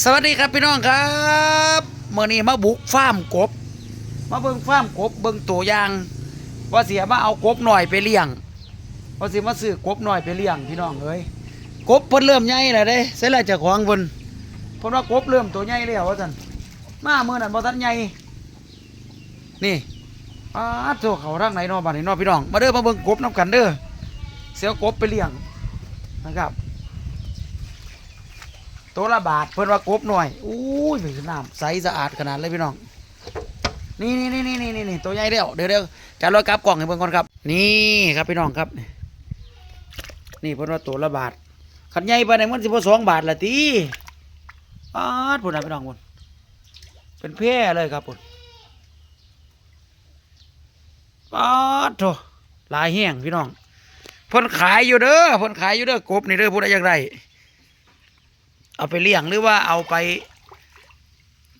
สวัสดีครับพี่น้องครับเมื่อนี้มาบุกฟาร์มกบ มาเบิ่งฟาร์มกบเบิ่งตัวอย่าง ว่าเสียมาเอากบหน่อยไปเลี้ยงว่าเสิมาซื้อกบหน่อยไปเลี้ยงพี่น้องเอ้ยกบเพิ่นเริ่มใหญ่แล้วเด้เสร็จแล้วจ้าของเพิ่นเพิ่นว่ากบเริ่มตัวใหญ่แล้วว่าซั่นมาเมื่อนั้นบ่ทันใหญ่นี่อ้าดโตเขาทางไหนเนาะบัดนี้เนาะพี่น้องมาเด้อมาเบิ่งกบนํกันเด้อเสียกบไปเลี้ยงนะครับ ตัวละบาทเพิ่นว่ากบหน่อยอู้ยเป็นน้ำใสสะอาดขนาดเลยพี่น้อง นี่นี่นี่นี่นี่นี่ตัวใหญ่เดียวเดี๋ยวเดี๋ยวจะรอกลับกล่องให้เบิ่งก่อนครับ นี่ครับพี่น้องครับ นี่เพิ่นว่าตัวละบาทขันใหญ่ไปานมันสิบสองบาทละตีอ้าดพุ่นนะพี่น้องพุ่นเป็นแพร่เลยครับพุ่นอ้าดโถหลายแห้งพี่น้องเพิ่นขายอยู่เด้อเพิ่นขายอยู่เด้อกบนี่เด้อผู้ใดอยากได้ เอาไปเลี้ยงหรือว่าเอาไป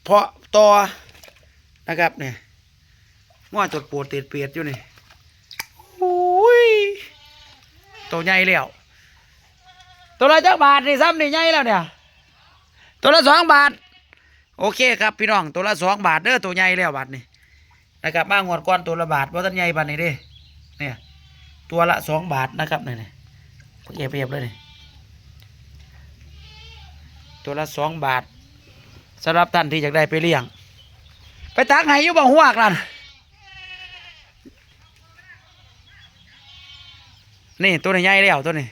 เพาะต่อนะครับเนี่ยง้อจดปวดเตียดเปียดอยู่นี่โอ้ยตัวใหญ่แล้วตัวละจักบาทนี่ซ้ำนี่ใหญ่แล้วเนี่ยตัวละสองบาท โอเคครับพี่น้องตัวละสองบาทเด้อตัวใหญ่แล้วบาทนี่นะครับมางวดก้อนตัวละบาทว่าท่านใหญ่บาทนี่ด้เนี่ยตัวละสองบาทนะครับเนี่ยเนี่ยเก็บเรียบเลยเนี่ย ตัวละสองบาทสำหรับท่านที่อยากได้ไปเลี้ยง ไปตักให้อยู่บ่หัวกันนี่ตัวนี้ใหญ่แล้วตัวนี้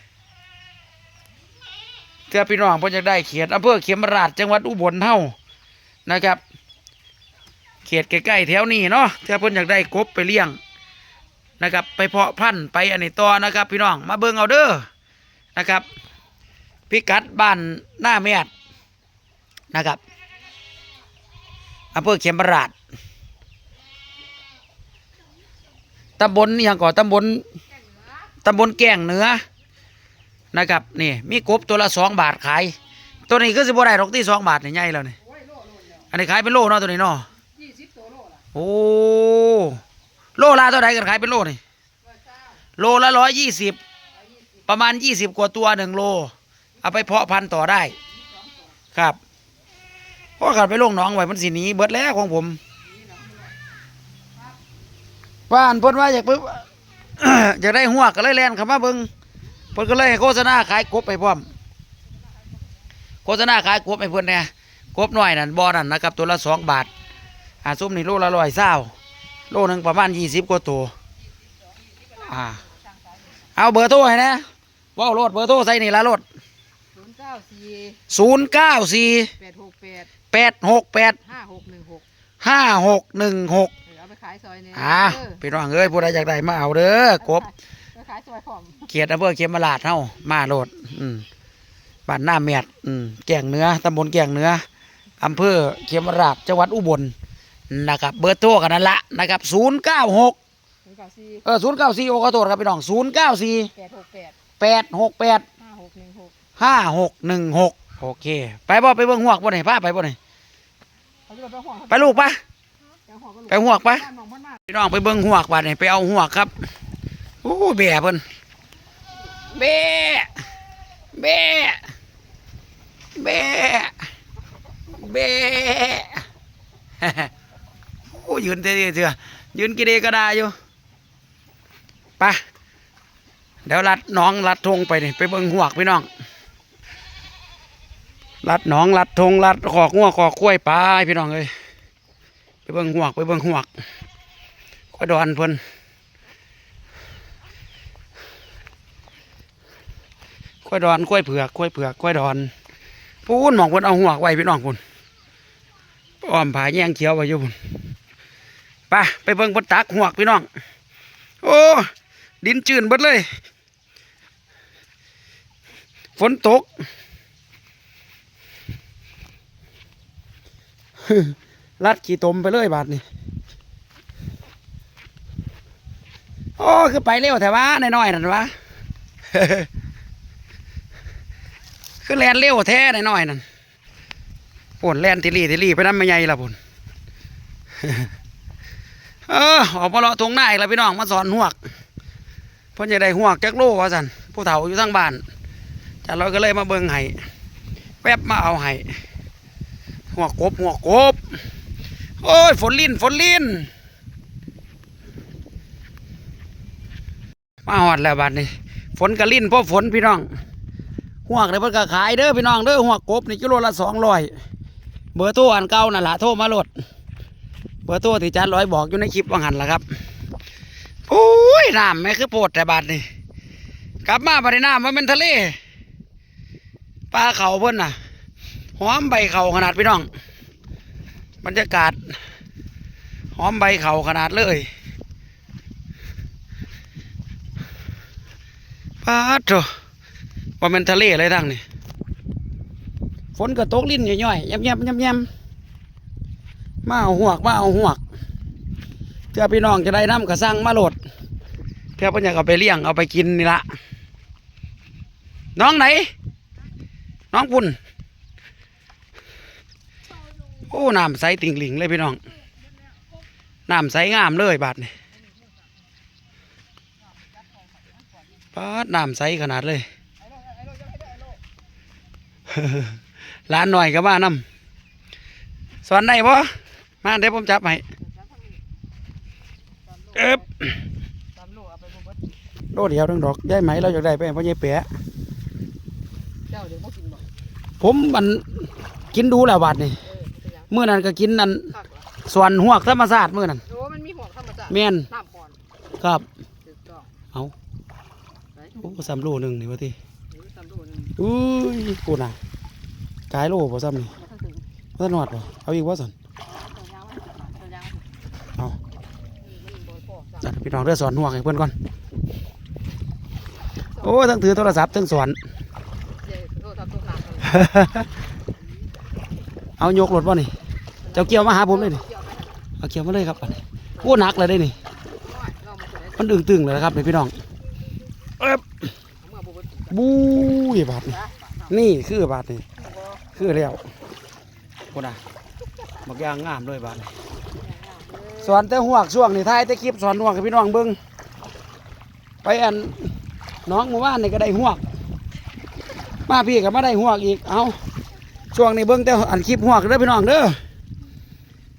เพื่อพี่น้องเพิ่นอยากได้เขียดอำเภอเขียมราชจังหวัดอุบลเฮานะครับ เขตใกล้ๆแถวนี้เนาะถ้าเพิ่นอยากได้กบไปเลี้ยงนะครับ ไปเพาะพันธุ์ไปอันนี้ต่อนะครับ พี่น้องมาเบิ่งเอาเด้อนะครับ พิกัดบ้านหน้าแมด นะครับอำเภอเขมราชตำบลนี่ยังก่อนตำบลตำบลแก่งเหนือนะครับนี่มีกบตัวละสองบาทขาย ตัวนี้ก็สิบ่ได้หรอกที่สองบาทนี่ใหญ่แล้วนี่อันนี้ขายเป็นโลเนาะตัวนี้เนาะโอ้โลละเท่าไหร่กันขายเป็นโลนี่โลละร้อยยี่สิบประมาณยี่สิบกว่าตัวหนึ่งโล เอาไปเพาะพันธุ์ต่อได้ครับ พราะขันไปลงหน้องไว้มันสีนี้เบิดแล้วของผมว่านพิ่นว่าอยากปึ๊บอยากได้หัวก็เลยแลนเข้ามาเบิ่งพิ่นก็เลยโฆษณาขายกบไปพร้อม โฆษณาขายกบให้เพิ่นแหน่กบหน้อยนั่นบอนั่นนะครับตัวละสองบาทอ่าซุ้มนี่โลละร้อยเศร้าโลหนึ่งประมาณยี่สิบกว่าตัวอ่าเอาเบอร์โทรให้นะว้าวรถเบอร์โทรใส่นี่ละรถศูนย์เก้าสี่ศูนย์เก้าสี่แปดหกแปด แปดหกแปดห้าหกหนึ่งหกห้าหกหนึ่งหกเอาไปขายซอยเนี่ยอ่าพี่น้องเอ้ยผู้ใดอยากได้มาเอาเด้อกบไปขายซอยของเขียดอำเภอเขียมราชเฮามาโลด อืมบ้านหน้าเมียดอืมแก่งเหนื้อตำบลแก่งเหนื้ออำเภอเขียมราชจังหวัดอุบลนะครับ เบอร์โทรกันนั่นละนะครับศูนย์เก้าหกศูนย์เก้าสี่เออศูนย์เก้าสี่โอขอโทษครับพี่น้องศูนย์เก้าสี่แปดหกแปดแปดหกแปดห้าหกหนึ่งหกห้าหกหนึ่งหก โอเค ไปบ่ไปเบิ่งหวกบ่ไหนพาไปบ่ไหนเขาจะไปห่วงไปลูกปะไปห่วงก็ลูกไปหวกปะบ้านมองบ้านมากพี่น้องไปเบิ่งหวกบาดนี่ไปเอาหวกครับโอ้แบ่เพิ่นแบ่แบ่แบ่แบ่โอ้ยืนเท่ๆเถอะยืนกี่เดก็ได้อยู่ไปเดี๋ยวลัดหน้องลัดทงไปนี่ไปเบิ่งหวกพี่น้อง ลัดหนองลัดทงลัดขอกงัวขอกกล้วยไปพี่น้องเอ้ยไปเบิ่งหวกไปเบิ่งหวกก็ดอนเพิ่นกล้วยดอนกล้วยเผือกกล้วยเผือกกล้วยดอนพูนมองเพิ่นเอาหัวไว้พี่น้องพุ่นอ้อมผาแย่งเขียวไว้อยู่พุ่นไปไปเบิ่งเพิ่นตักหัวกพี่น้อง โอ้ดินจืนเบิดเลย ฝนตก ลัดขี้ตมไปเลยบาดนี้โอ้คือไปเร็วแต่ว่าน้อยๆนั่นวะคือแลนเร็วแท้น้อยๆนั่นปนแลนทิลี่ทิลี่ไปนั่นไม่ใหญ่ละพุ่นเออออกมาเลาะทงหน้าอีกแล้วพี่น้องมาสอนหวกเพิ่นจะได้หวกจักโลว่าสันผู้เฒ่าอยู่ทั้งบ้านจันเราก็เลยมาเบิ่งให้แวบมาเอาให้ หัวกบหัวกบ โอ้ยฝนลิ้นฝนลิ้นมาหอดแล้วบัดนี้ ฝนกระลิ้นเพราะฝนพี่น้องหัวกเลยเพิ่นก็ขายเด้อพี่น้องเด้อหัวกบนี่กิโลละสองร้อยเบอร์โทรอันเก่านั่นล่ะโทรมาโหลดเบอร์โทรที่จานร้อยบอกอยู่ในคลิปว่างหันล่ะครับโอ้ยน้ำไม่คือโพดแต่บาดนี่กลับมาบัดนี้น้ำมันเป็นทะเลปลาเขาเพิ่นน่ะ หอมใบเข่าขนาดพี่น้อง บรรยากาศ หอมใบเข่าขนาดเลยป้าดโถว่ามันทะเลเลยทั้งนี่ฝนก็ตกลิ้นย่อยๆแยบๆแยบๆมาเอาหวกมาเอาหวกเพื่อพี่น้องจะได้น้ำกระสังมาโหลดเพื่อเพิ่นอยากเอาไปเลี้ยงเอาไปกินนี่ละน้องไหน น้องปุ่น โอ้น้ำใสติ่งหลิงเลยพี่น้องน้ำใสงามเลยบาดนี่ปาดน้ำใสขนาดเลยร้านหน่อยก็มานํสอนได้ปะมาเดี๋ยวผมจับให้เอ๊บสามโลเอาไปบ่เบิดโลเดียวทั้งดอกได้ไหมเราอยากได้ไปเพราะยายเป๋เจ้าเดี๋ยวบ่กินบ่ผมมันกินดูแล้วบาดนี่ มื่อนั้นก็กินนั่นคักเหรอส่วนหวกธรรมศาสตร์มื่อนั้นโอ้มันมีหัวธรรมชาติแม่นน้ำก่อนครับ ถูกต้องเอาไปโอ้สามโลหนึ่งนี่วะทีหรือสามโลนึงอุ้ยกูน่ะกายโลบ่ซ้ำนี่มาทั้งถึงบ่ทันหอดบ่เอาอีกว่าสันตัวยางไว้ตัวยางไว้เอามันบ่พอจ้ะจัดพี่น้องเด้อสอนหวกให้เพิ่นก่อนโอ้ยทั้งถือโทรศัพท์ทั้งสอนเดี๋ยวโทรศัพท์ตกน้ำกันเอายกรถบ่นี่ เจ้าเกี่ยวมาหาผมเลยนี่เอาเกี่ยวมาเลยครับอันนี้โอ้หนักเลยได้นี่น้อยเรามาตัวไหนมันดึงตึงเลยนะครับพี่น้องบู้ยบาดนี่นี่คือบาดนี่คือแล้วกูน่ะบักยางงามเลยบาดนี่สอนแต่หวกช่วงนี่ท้ายแต่คลิปสอนหวกให้พี่น้องเบิ่งไปอันน้องหมู่บ้านนี่ก็ได้หวกมาพี่ก็มาได้หวกอีกเอาช่วงนี้เบิ่งแต่อันคลิปหวกเด้อพี่น้องเด้อ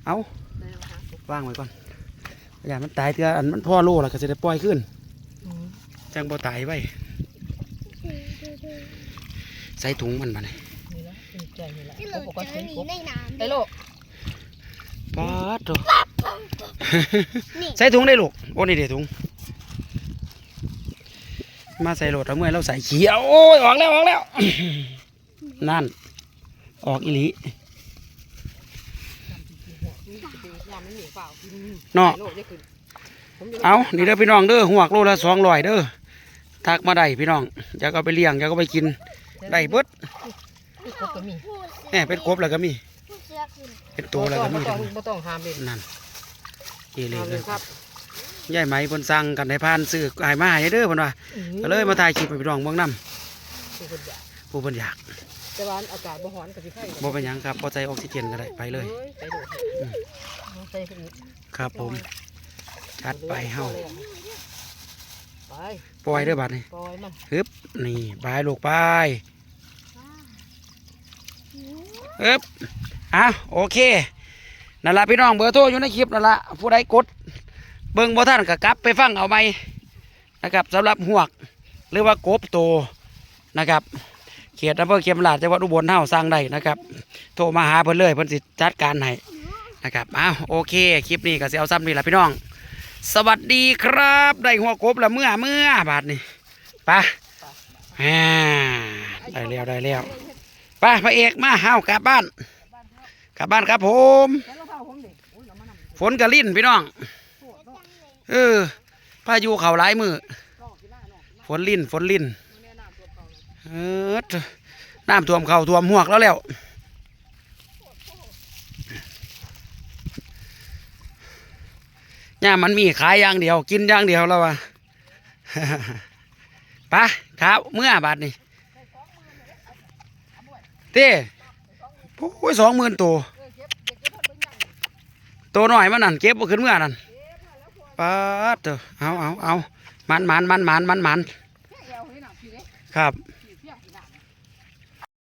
เอาได้แล้วค่ะวางไว้ก่อนอย่ามันตายเถอะอันมันพ่อโลแล้วก็จะได้ปล่อยขึ้นอืมจังบ่ตายไว้ใส่ถุงมันมาเนี่ยนี่ละดีใจนี่ละที่กเราบบอกว่าเจเห็อนหนีกบในน้ำไอ้โลกป๊าดโตนี่ใส่ถุงได้ลูกโอ้นี่เดี๋ยวถุง มาใส่โหลดเอาเมื่อยเราใส่เขียวโอ้ยออกแล้วออกแล้ว นั่น ออกอีหลี ยามมันหนี เปล่าเนาะไอ้โลกจะขึ้นผมยู่เอานี่เด้อพี่น้องเด้อหัวกโลละสองร้อยเด้อทักมาได้พี่น้องอยากเอาไปเลี้ยงอยากเอาไปกินได้เบิดนี่กบก็มีผู้แหมเป็นกบแล้วก็มีผู้เสือขึ้นเป็นตัวแล้วก็มีบ่ต้องบ่ต้องห้ามเด็ดนั่นเอเลห้ามเลเลยยครับยายไหมเพิ่นสั่งกันให้พานซื้อขายมาให้เด้อเพิ่นว่าก็เลยมาถ่ายคลิปให้พี่น้องเบิ่งนํผู้คนอยากผู้เพิ่นอยาก แต่ว่าอากาศบ่ร้อนกับพี่ไข่บ่เป็นหยังครับบ่ใส่ออกซิเจนก็ได้ไปเลยไปโดดเอาใส่ขึ้นอีกครับผมชัดไปเฮาไปปล่อยเด้อบัดนี้ปล่อยมันฮึบนี่บายลูกบายฮึบอะโอเคนั่นล่ะพี่น้องเบอร์โทรอยู่ในคลิปนั่นล่ะผู้ใดกด เบิ่งบ่ทันก็กลับไปฟังเอาใหม่นะครับสำหรับหวก หรือว่ากบโตนะครับเขตอำเภอเขียมราชจังหวัดอุบลเฮาสร้างได้นะครับ โทรมาหาเพิ่นเลยเพิ่นสิจัดการให้นะครับอ้าวโอเค คลิปนี้ก็สิเอาซ้ำนี่แหละพี่น้อง สวัสดีครับ ได้หัวกบละเมื่อเมื่อบาทนี่ไปอ่าได้แล้วได้แล้วไปพระเอกมาเฮากลับบ้านกลับบ้านครับผมฝนกระลิ่นพี่น้องเออพายุเขาหลายมือฝนลิ่นฝนลิ่น เออน้ำท่วมเขาท่วมหวกแล้วแล้วเนี่ยมันมีขายอย่างเดียว กินอย่างเดียวแล้ววะปะครับเมื่อบาทนี่เต้โอ้ยสองหมื่นตัวตัวหน่อยมันนั่นเก็บบ่ขึ้นเมื่อนั่นป้าดเอะเอาเอาเอามันมันมันมันมันมันครับ